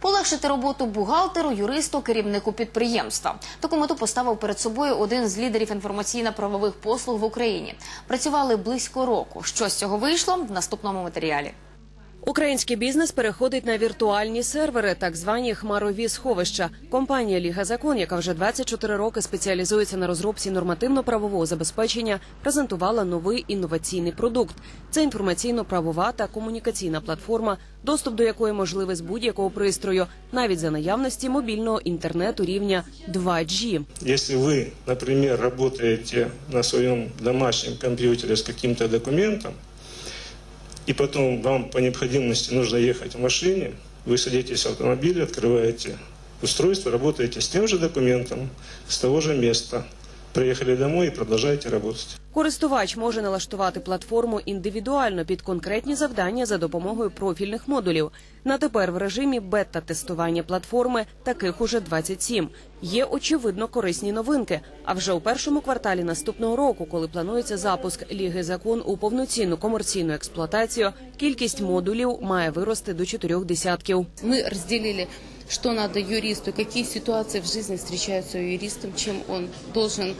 Полегшити роботу бухгалтеру, юристу, керівнику підприємства. Таку мету поставив перед собою один з лідерів інформаційно-правових послуг в Україні. Працювали близько року. Що з цього вийшло в наступному матеріалі. Український бізнес переходить на віртуальні сервери, так звані хмарові сховища. Компанія Ліга Закон, яка вже 24 роки спеціалізується на розробці нормативно-правового забезпечення, презентувала новий інноваційний продукт. Це інформаційно-правова та комунікаційна платформа, доступ до якої можливий з будь-якого пристрою, навіть за наявності мобільного інтернету рівня 2G. Если вы, например, работаете на своем домашнем компьютере с каким-то документом, и потом вам по необходимости нужно ехать в машине, вы садитесь в автомобиль, открываете устройство, работаете с тем же документом, с того же места. Приехали домой и продолжаете работать. Користувач може налаштувати платформу індивідуально під конкретні завдання за допомогою профільних модулів. На тепер в режимі бета-тестування платформи таких уже 27. Є очевидно корисні новинки. А вже у першому кварталі наступного року, коли планується запуск Ліги закон у повноцінну комерційну експлуатацію, кількість модулів має вирости до чотирьох десятків. Мы разделили, что надо юристу, какие ситуации в жизни встречаются юристом, чем он должен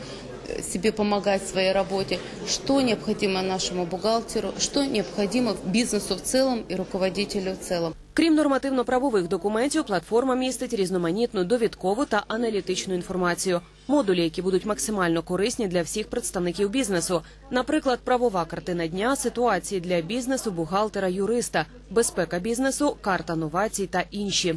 э, себе помогать в своей работе, что необходимо нашему бухгалтеру, что необходимо бизнесу в целом и руководителю в целом. Крім нормативно-правових документів, платформа містить різноманітну довідкову та аналітичну інформацію. Модулі, які будуть максимально корисні для всіх представників бізнесу, наприклад, правова картина дня, ситуації для бізнесу, бухгалтера, юриста, безпека бізнесу, карта новацій та інші.